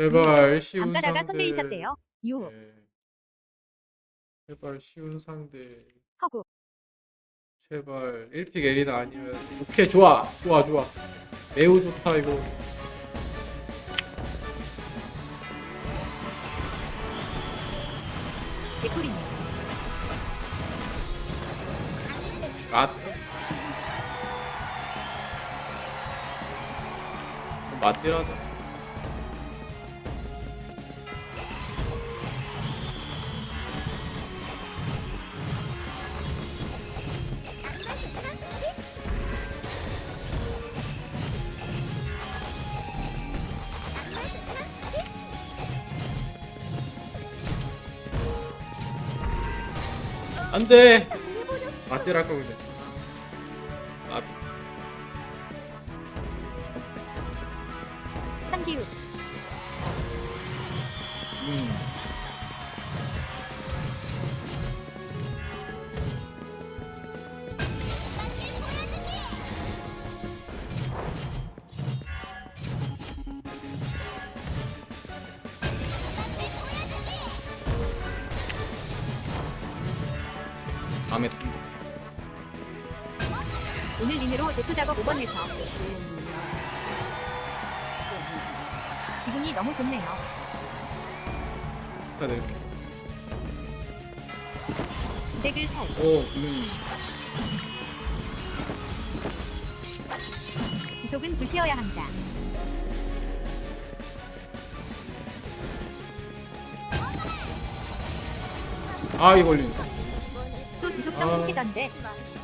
제발 쉬운 밤가다가 상대. 손들리셨대요. 유. 네. 제발 쉬운 상대. 허구. 제발 1픽 에리나 아니면 오케이 좋아 좋아 좋아 매우 좋다 이거 개꿀이네. 아 맞디라자 안돼. 맞디랄 걸 그래 아 기분이 너무 좋네요. 축하드립니다. 지덱을 살. 오, 기분이 지속은 불태워야 합니다. 아, 이 걸리네. 또 지속성 아. 신기던데 조졌는데.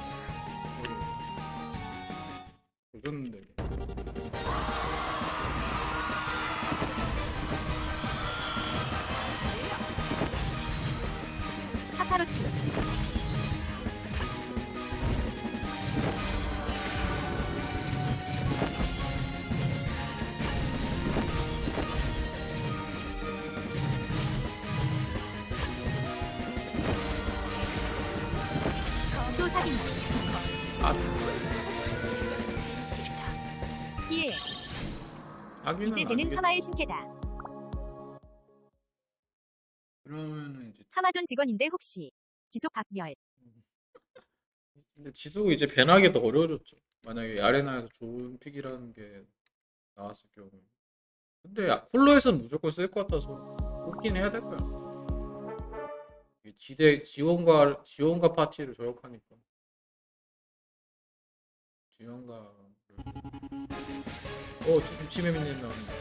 이제 되는. 하마의 신캐다. 그러면은 이제 하마존 직원인데 혹시 지속 박멸. 근데 지속이 이제 배나기 더 어려워졌죠. 만약에 아레나에서 좋은 픽이라는 게 나왔을 경우. 근데 홀로에서는 무조건 쓸 것 같아서 뽑긴 해야 될 거야. 지대 지원과 지원과 파티를 저격하니까. 지원과 어 지금 치매미님 나오는데.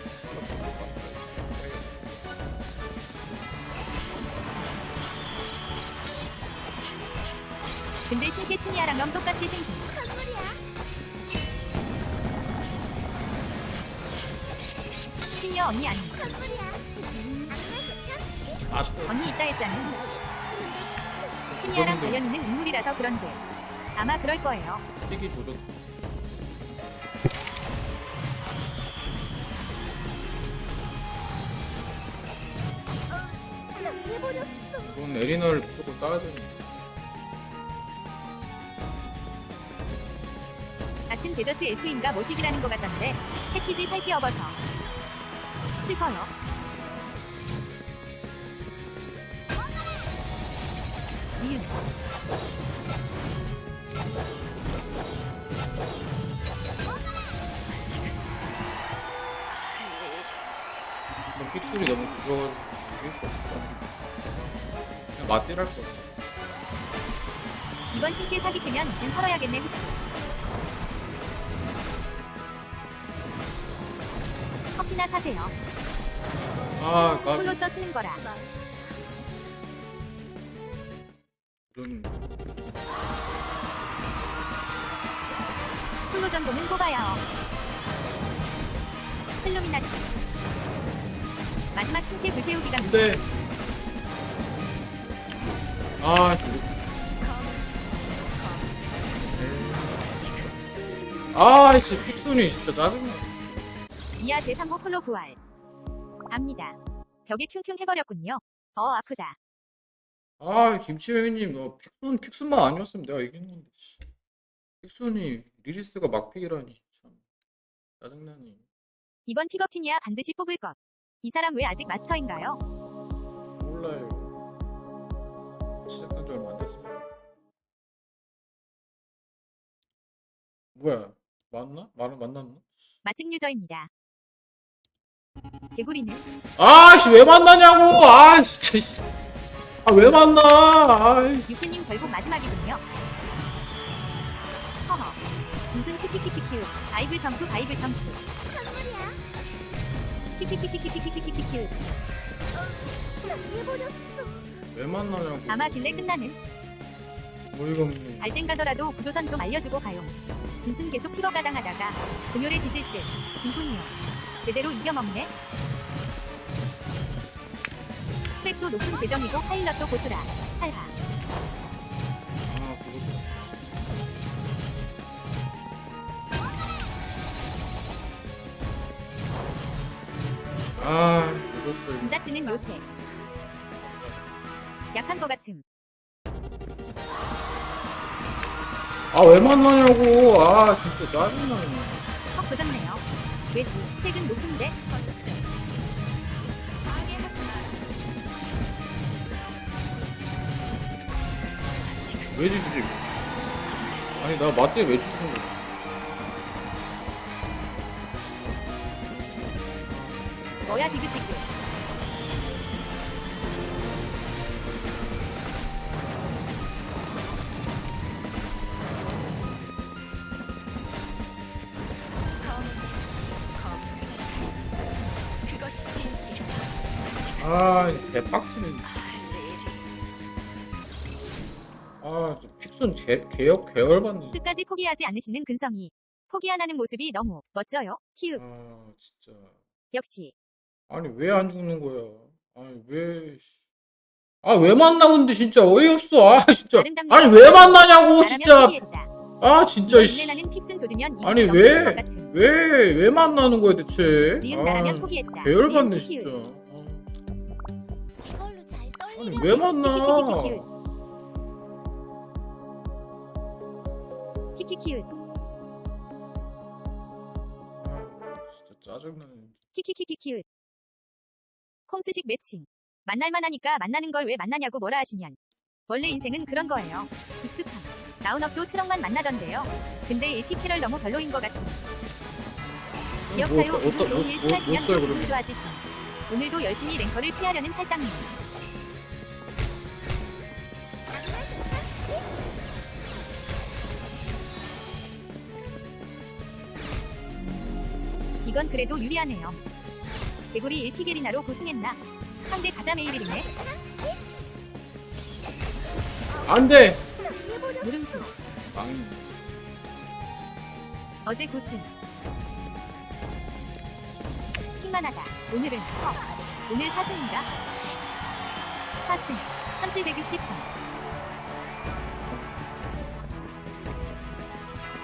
근데 신캐 티니아랑 넌 똑같이 생긴. 시니어 언니 아니. 아, 또 언니 있다 했잖아. 티니아랑. 관련 있는 인물이라서 그런데. 아마 그럴 거예요. 픽이 조졌. 이건 에리나를 무조건 따야 되는. 같은 데저트 엘프인가 모식이라는 것 같던데 패키지 살기 업어서 슬퍼요. 이응 이건 픽술이 너무 부족해서 이길 수 없어. 그냥 맞딜할 거야. 이번 신캐 사기 되면 땐 털어야겠네 후추. 커피나 사세요. 아, 까비. 홀로써 쓰는 거라. 이런 홀로 정도는 뽑아요. 헬로미나티. 마지막 신캐 갑니다. 근데 아, 저- 아, 씨, 픽순이 진짜 짜증나. 이하 제3호 홀로 부활. 갑니다. 벽에 킁킁 해버렸군요. 어 아프다. 아, 김치회님, 너 픽순 픽순만 아니었으면 내가 이겼는데. 씨. 픽순이 리리스가 막픽이라니 참 짜증나니. 이번 픽업 티니아 반드시 뽑을 것. 이 사람 왜 아직 마스터인가요? 몰라요. 시작한 지 얼마 안 됐어요. 뭐야? 맞나? 말 만났나? 마증 유저입니다. 개구리는 아씨 왜 만나냐고! 아 진짜. 씨. 아왜 만나? 아이. 유크님 결국 마지막이군요. 허허. 무슨 키키키키큐. 바이블 점프 바이블 점프. 키키키키키키키키키큐. 왜 만나냐고. 아마 길래 끝나는 어이가 없네. 발땡 가더라도 구조선 좀 알려주고 가요. 진순 계속 픽어 가당하다가 금요일에 뒤질 듯. 진군요. 제대로 이겨먹네. 스펙도 높은 계정이고 파일럿도 고수라. 할하. 아 그렇다. 아 늦었어. 진짜 찌는 요새. 약한 거 같음. 아 왜 만나냐고. 아 진짜 짜증나네. 확 조졌네요. 왜지? 색은 높은데? 왜 지지? 아니 나 맞대 왜 죽는 거야? 뭐야 디귿디귿. 아 개빡치네. 아 픽슨 개 개역 개열받네. 끝까지 포기하지 않으시는 근성이. 포기 안 하는 모습이 너무 멋져요. 키읔. 아 진짜. 역시. 아니 왜 안 죽는 거야? 아니 왜? 씨. 아왜 만나는데 진짜 어이없어. 아 진짜. 아니 왜 만나냐고 진짜. 아 진짜. 씨. 아니, 왜? 왜 왜 만나는 거야 대체? 아. 개열받네 니은 진짜. 아, 아니 왜 만나? 키키키읒. 아 진짜 짜증나네. 키키키키키읒. 콩스식 매칭. 만날만 하니까 만나는 걸 왜 만나냐고 뭐라 하시면. 원래 인생은 그런 거예요. 익숙함. 나운업도 트럭만 만나던데요. 근데 일피 캐럴 너무 별로인 것 같은. 기억하요 뭐, 오늘 좋은 일 써요, 그러면? 기분 좋아지심. 오늘도 열심히 랭커를 피하려는 팔짱님. 이건 그래도 유리하네요. 개구리 1피 게리나로 고승했나? 상대 가자 메일이네. 안돼. 물음표. 망. 어제 고승. 킹만하다. 오늘은 어. 오늘 4승인가? 4승. 1760점.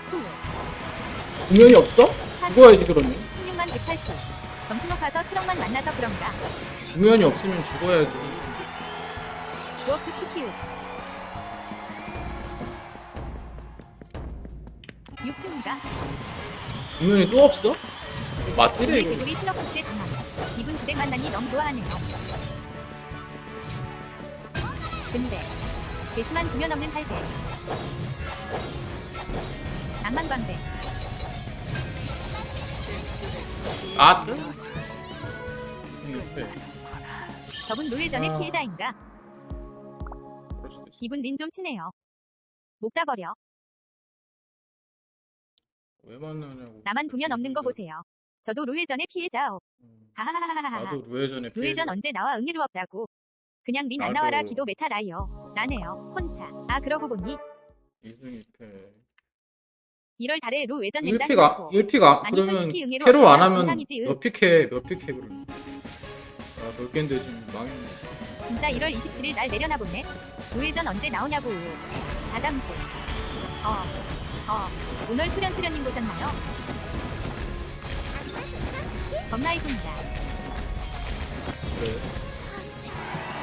후. 공연이 없어? 죽어야지 그러면. 16만 180. 점수 높아서 트럭만 만나서 그런가? 공연이 없으면 죽어야지. 부업주 키키우. 6승인가? 공연이 또 없어? 이거. 개구리 트럭 국제 강함. 이분 주택 만나니 너무 좋아하네요. 근데 개수만 두면 없는 할배. 낭만광대. 아. 옆에. 저분 노예전의 아. 피해자인가? 그럴 수도 있어. 이분 린좀 치네요. 목 다 버려. 왜 만나냐고. 나만 두면 없는 거 보세요. 저도 루에전의 피해자오. 음, 하하하하하. 나도 루에전에 루에전 언제 나와 응애로 없다고. 그냥 린 안. 나와라 기도 메타 라이어. 나네요. 혼자. 아 그러고 보니 2승 2패. 1월 달에 루 외전 낸다 1피가 1피가 아니, 그러면 캐롤 안 하면. 몇 픽해 몇 픽해 그러면. 아 넓겠는데 지금 망했네. 진짜 1월 27일 날 내려나 보네. 루에전 언제 나오냐고. 다담주. 어. 어. 오늘 수련 수련님 보셨나요? 범라이브입니다. 그래.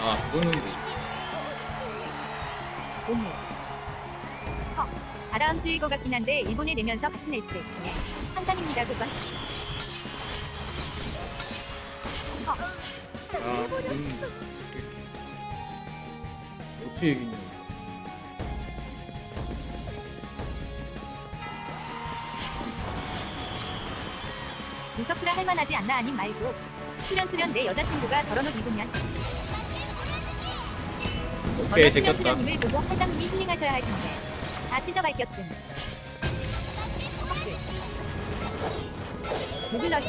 아 그거는 오늘. 다음 주일 것 같긴 한데 일본에 내면서 같이 낼 때. 한산입니다 그건. 아, 음. 어떻게 얘기냐. 무섭구나 할만하지 않나 아님 말고 수련수련 내 여자친구가 저런 옷 입으면 오케이 됐다 수련수련님을 보고 할당님이 힐링하셔야 할 텐데 다 찢어 밝혔음. 고글러시.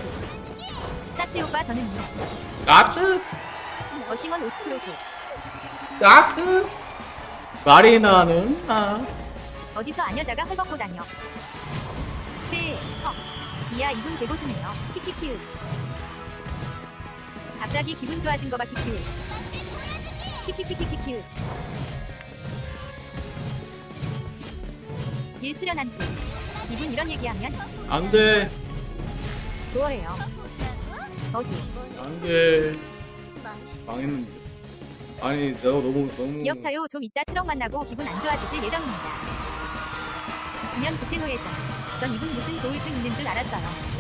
짜치 오빠 저는요. 까뜩 어싱원 50kg. 까뜩 마리나는 아 어디서 안여자가 헐벗고 다녀. 네, 헉. 이야 이분 개고수네요. 키키키우. 갑자기 기분 좋아진 거봐 키키우. 키키키키키키우. 예스련한테 이분 이런 얘기하면 안돼 좋아해요. 어디 안돼 망했는데 아니 내가 너무 너무 기억차요 좀 이따 트럭 만나고 기분 안 좋아지실 예정입니다. 분명 구태노에서 전 이분 무슨 조울증 있는 줄 알았어요.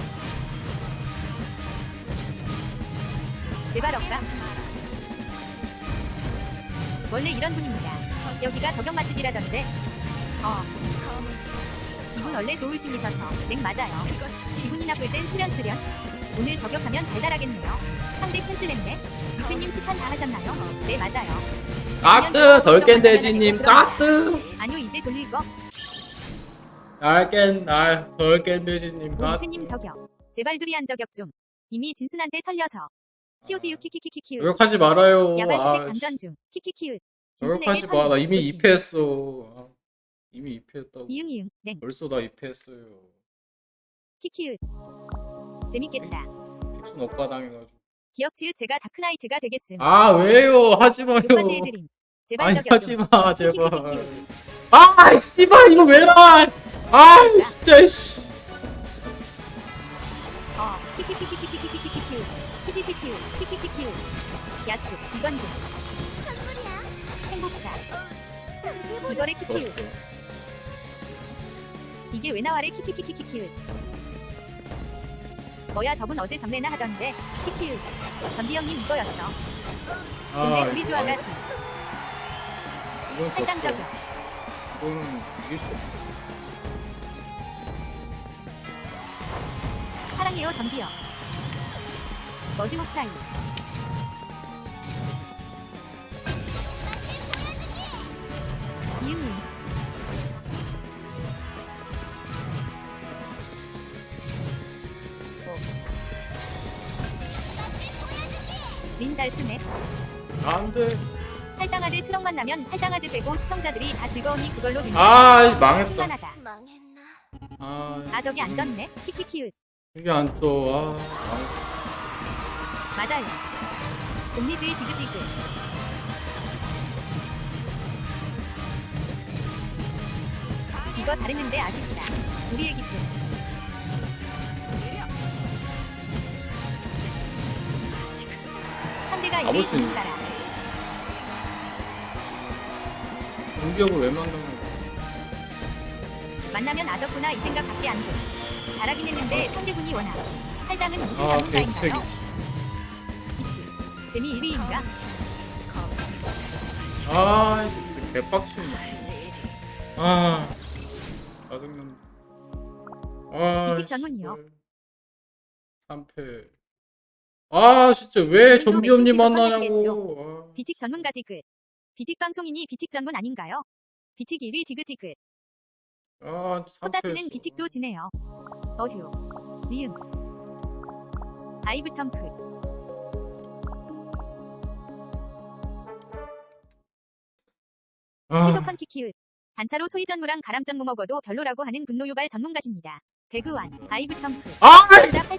제발 없다. 원래 이런 분입니다. 여기가 저격 맛집이라던데 어. 이분 원래 좋을 팀이셔서 넥 네, 맞아요. 기분이 나쁠 땐 수면 수련. 오늘 저격하면 달달하겠네요. 상대 캔슬했네. 유피님 시판 다 하셨나요? 네 맞아요. 까뜨 덜깬대지님 까뜨. 아니요 이제 돌릴 거. 날깬 날덜 깬대지님 까뜨. 유피님 저격. 제발 두리안 저격 중. 이미 진순한테 털려서. 시오비유 키키키키키우. 저격하지 말아요. 야발스택 아, 장전 중. 키키키우. 저격하지 마. 나 이미 입회했어. 이미 입회했다고. 이응이응. 네. 벌써 다 입회했어요. 키키으. 재밌겠다. 픽순 오빠 당해가지고. 기억치으 제가 다크나이트가 되겠음. 아 왜요? 하지 마요. 제발 아니 하지 마 제발. 아 씨발 이거 왜 나? 아 진짜 씨. 야츠. 이건 좀. 선물이야. 이거래 키키우. 이게 왜 나와래 키키키키키키으 뭐야 저분 어제 전례나 하던데. 키키으 전비형님 이거였어. 아, 근데 우리 조아가 지. 탈당 적용 이거는 이길 수 사랑해요 전비형. 머지목 사이 딸스맵 안돼 할당아지 트럭만 나면 할당아지 빼고 시청자들이 다 즐거우니 그걸로 아 망했다. 하나다. 망했나? 아아 아, 저기 안 떴네. 키키키읒 이게 안또아 맞아요. 공리주의 뒤집히고 이거 다랬는데 아쉽다. 우리의 기쁨. 가볼 수 있는 아, 예, 예. 공기업을 왜 만나는 거야? 만나면 아덕구나 이 생각밖에 안돼. 잘하긴 했는데 아. 상대분이 워낙 팔당은 무슨 아, 전문가인가요? 입지 재미 1위인가? 아 진짜 개빡치네. 아 짜증난다 아, 이직 전문이요. 3패. 아 진짜 왜 좀비 언니 만나냐고. 아. 비틱 전문가 디귿. 비틱 방송인이 비틱 전문 아닌가요? 비틱 1위 디귿 디귿. 아, 코다지는 비틱도 지네요. 어휴. 리음. 아이브텀프 아. 시소컨 키키우. 단차로 소이 전무랑 가람전무 뭐 먹어도 별로라고 하는 분노 유발 전문가십니다. 배그완 아이브텀프 아,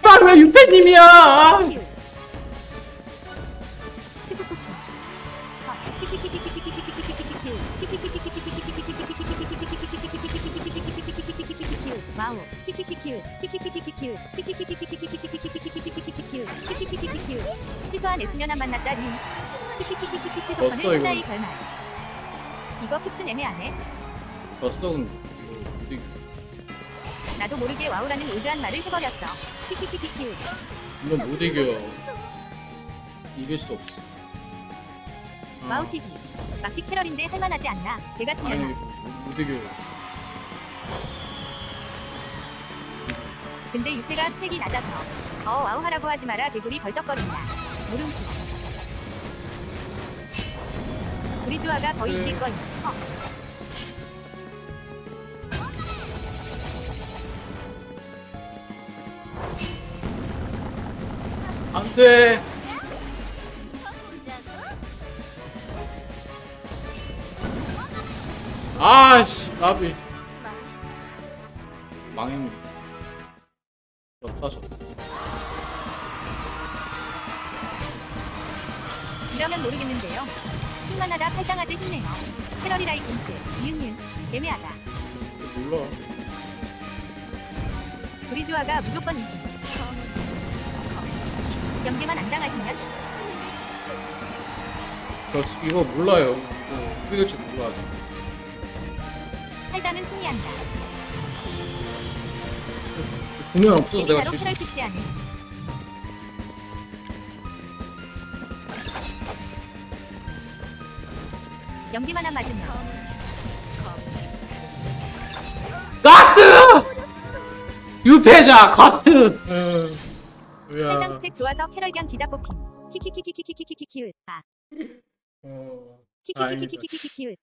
나왜 윤패님이야. 와우 취소한 에스면한 만났다 린. 취소권을 떴어, 하나의 이거. 결말. 이거 픽스 애매하네 졌어 근데. 나도 모르게 와우라는 올드한 말을 해버렸어. 키키키키키 이건 못 이겨. 이길 수 없어. 어, 마우티비. 막티 캐럴인데 할만하지 않나? 제가 아니 치면 못 이겨. 근데 유패가 스택이 낮아서 어 와우 하라고 하지 마라 개구리 벌떡거린다. 물음표. 브리주아가 거의 네. 이길 거임. 어. 안 돼. 아씨 나비 망했네. 몇 타셨어? 이러면 모르겠는데요. 힘만하다 팔짱하듯 힘내요. 캐럴이 라이 겐트. 이은이은. 애매하다. 몰라. 브리주아가 무조건 이김. 연계만 안 당하시면 저 수- 이거 몰라요. 이거 될지 몰라 아직. 팔당은 승리한다. 구면 없어서 내가 질수 않은. 연기만 안 맞으면 가트! 유패자 가트! 응. 팔당 뭐야. 스펙 좋아서 캐럴경 기다 뽑힘.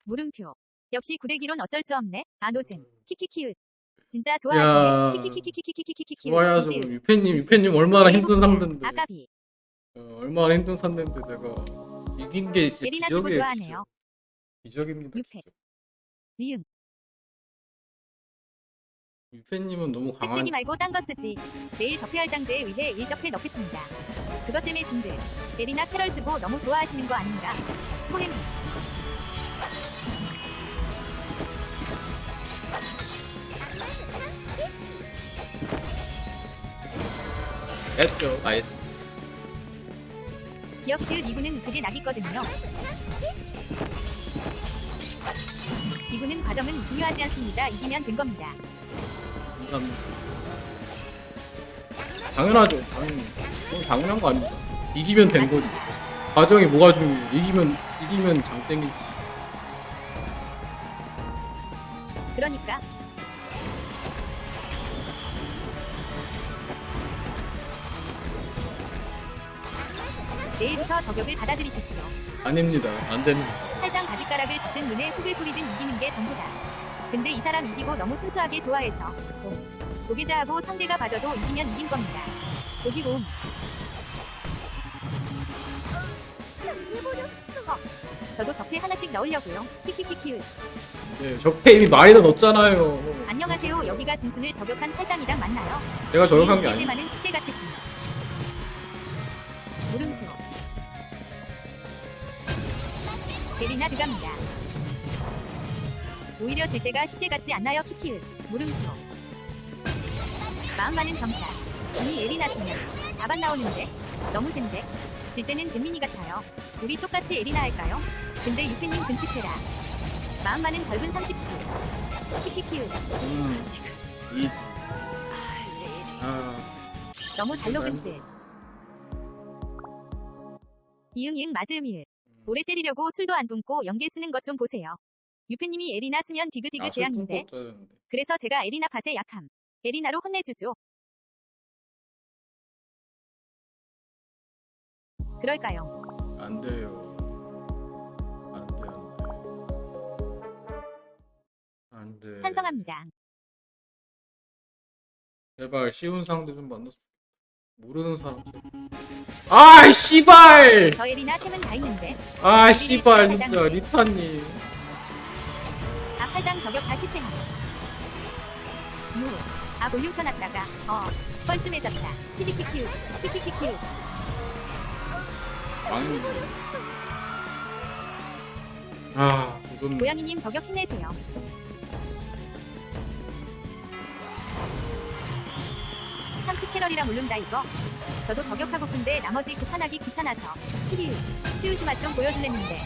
물음표. 역시 구대기론 어쩔 수 없네. 아노잼. 키키키읒. 진짜 야. 좋아하시네. 키키키키키키키키키읒. 좋아야죠. 이지읒. 유패님, 유패님 얼마나 힘든 상대인데. 아가비. 어, 얼마나 힘든 상대인데 내가 이긴 게 진짜 예리나 쓰고 기적이에요. 좋아하네요. 기적. 기적입니다. 유패. 리응. 유패님은 너무 강한. 땡땡이 말고 딴 거 쓰지. 내일 접해할 장제에 의해 일접해 넣겠습니다. 그것 때문에 진들. 에리나 캐럴 쓰고 너무 좋아하시는 거 아닌가? 포엠 했죠. 나이스. 기억 지읒 이구는 그게 낙이거든요. 이구는 과정은 중요하지 않습니다. 이기면 된 겁니다. 감사합니다. 당연하죠. 당연히. 그건 당연한 거 아닙니까? 이기면 된 거지. 과정이 뭐가 중요해? 이기면 이기면 장땡이지. 그러니까 내일부터 저격을 받아들이십시오. 아닙니다. 안 됩니다. 팔짱 바지가락을 뜯든 눈에 흙을 뿌리든 이기는 게 전부다. 근데 이 사람 이기고 너무 순수하게 좋아해서 봄. 고계자하고 상대가 봐줘도 이기면 이긴 겁니다. 봄. 어, 저도 적폐 하나씩 넣으려고요. 키키키키. 네, 적폐 이미 많이나 넣었잖아요. 안녕하세요. 여기가 진순을 저격한 팔당이랑 맞나요? 내가 저격한 게 아니야. 때만은 10대 같으신. 물음표. 대리나 들어갑니다. 오히려 질 때가 10대 같지 않나요? 키키을. 물음표. 마음 많은 정사. 이미 에리나 쓰면 답안 나오는데 너무 센데. 질 때는 잼민이 같아요. 우리 똑같이 에리나 할까요? 근데 유팬님 근치해라 마음 많은 벌분 30초. 키키키을. 음, 이, 아, 너무 잘 녹은 듯. 이응이응 맞음이을. 오래 때리려고 술도 안 뿜고 연계 쓰는 것 좀 보세요. 유페님이 에리나 쓰면 디그디그 아, 재앙인데. 데 그래서 제가 에리나 팟에 약함. 에리나로 혼내주죠. 그럴까요? 안 돼요. 안 돼, 안 돼. 안 돼. 찬성합니다. 제발 쉬운 상대 좀 만났으면. 모르는 사람. 제발. 아이, 씨발! 저 에리나 템은 다 있는데. 아, 씨발, 진짜, 리타님. 앞팔당 저격 다 실패함. 무. 아 볼륨 켜놨다가 어 뻘쭘해졌다. 키키키키우 키키키키우 망했네. 아, 조졌네. 고양이님 저격 힘내세요. 참크 캐럴이라 모른다 이거. 저도 저격하고픈데 나머지 급판하기 귀찮아서 키리우 치우지 맛 좀 보여줄랬는데.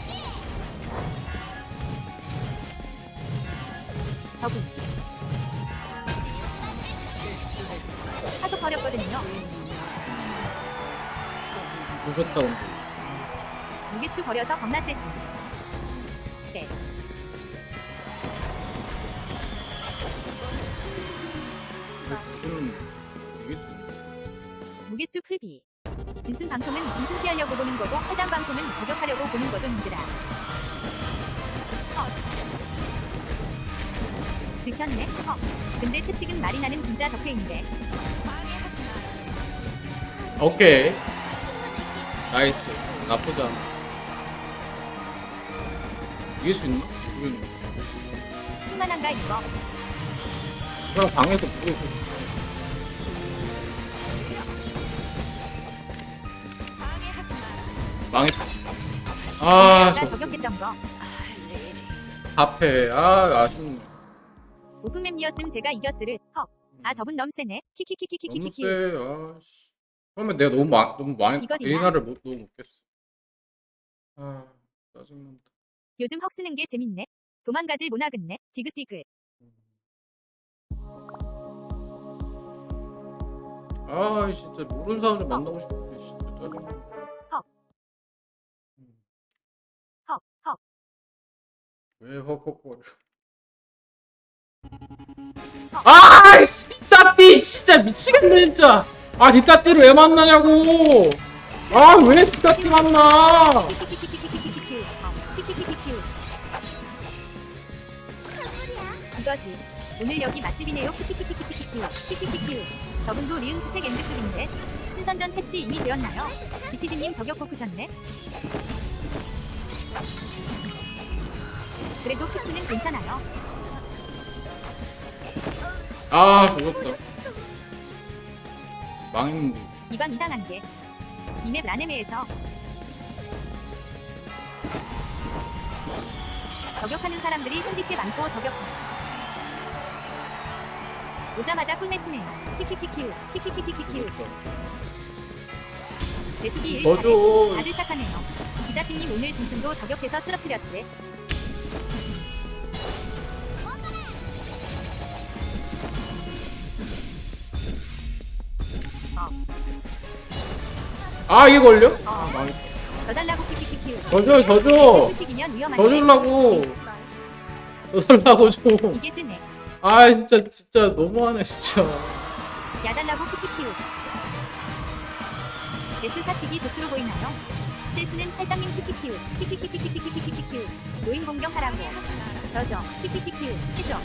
저분. 하소 버렸거든요. 보셨다, 근데. 무게추 버려서 겁나 세지. 방송은 진순 피하려고 보는 거고 해당 방송은 저격하려고 보는 거죠 님들아. 어. 들켰네? 어. 근데 채찍은 말이 나는 진짜 덕회인데. 오케이 나이스 나쁘지 않아 이길 수 있나? 이건 충만한가 이거? 그냥 방에서 부르고 망했. 아, 아까 저 저격했던 거. 앞에 아 아쉽네. 오픈맵이었음 제가 이겼으를. 헉. 아 저분 너무 세네. 너무 세. 키키키키키키키. 아, 씨. 그러면 내가 너무 많 너무 많이 이거 되나? 에리나를 못 너무 못 깼어. 아 짜증난다. 요즘 헉 쓰는 게 재밌네. 도망가질 못하겠네. 디귿디귿. 아 진짜 모르는 사람을 어. 만나고 싶은데 진짜 짜증나. 왜 헉. 아이씨 뒷따띠 진짜 미치겠네 진짜 아 뒷따띠를 왜 만나냐고 아 왜 뒷따띠 만나 키키키키키키키키키. 어, 키키키키키. 이거지. 오늘 여기 맛집이네요. 키키키키키키키. 키키키키. 저분도 리은 스택 엔드급인데 신선전 패치 이미 되었나요? BTG님 저격 뽑으셨네. 그래도 키스는 괜찮아요. 아 죽었다 망했는데 이건 이상한 게 이맵 라네메에서 저격하는 사람들이 핸디캡 안고 저격함. 오자마자 꿀매치네요. 키키키키우, 키키키키키키우. 배수기 1 저줘 다들 착하네요. 기자팀님 오늘 짐승도 저격해서 쓰러뜨렸대. 아 이게 걸려? 아 망했다 키키키키우. 저줘 저줘. 저주려고 저달라고 좀 이게 뜨네. 아 진짜 진짜 너무하네 진짜 야달라고 키키키우. 데스 사틱이 도스로 보이나요? 세스는 팔당님 키키키우. 키키키키키키키키키키우. 노인 공격하라고. 저저. 키키키키우. 해줘.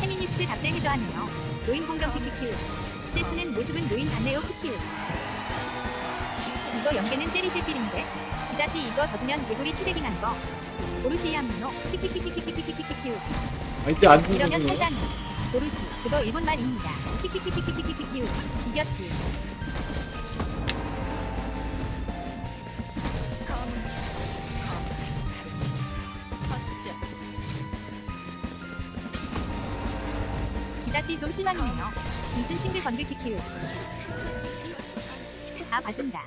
페미니스트 답대 해줘 하네요. 노인 공격 키키키우. 세스는 모습은 노인 같네요 키키우. 이거 연계는 때리실 필인데. 기다띠 이거 져주면 개구리 티베깅 한 거. 보루시아 미노. 키키키키키키키키키키우. 아 이제 안 이러면 죽는 거야? 탈당이 도르시 그거 일본 말입니다 키키키키키키키키키우 이겼지 기다띠 좀 실망이네요 무슨 싱글 건글 키키우 아 봐준다.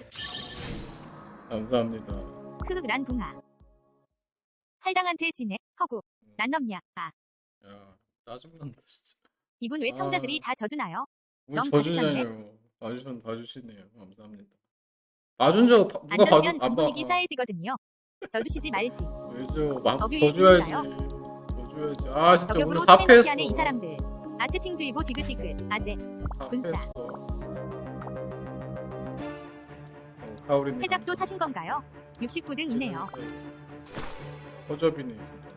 감사합니다. 크흑 란 붕아 할당한테 지네 허구. 난 넘냐 아. 야 짜증난다 진짜. 이분 왜 청자들이 아. 다 져주나요? 뭘 너무 봐주냐요. 봐주신 봐주시네요. 감사합니다. 봐준 적 봐- 안 누가 봐준 져주면 아빠 근본이기 싸해지거든요. 져주시지 말지. 왜죠? 막 법유의 더 줘야지. 힘인가요? 더 줘야지. 아 진짜 저격으로 오늘 사패 사패했어. 하네 이 사람들. 아 채팅주의보 디귿디귿. 아재. 어, 카오리님 해작도 사신 건가요? 69등 있네요. 허접이네 진짜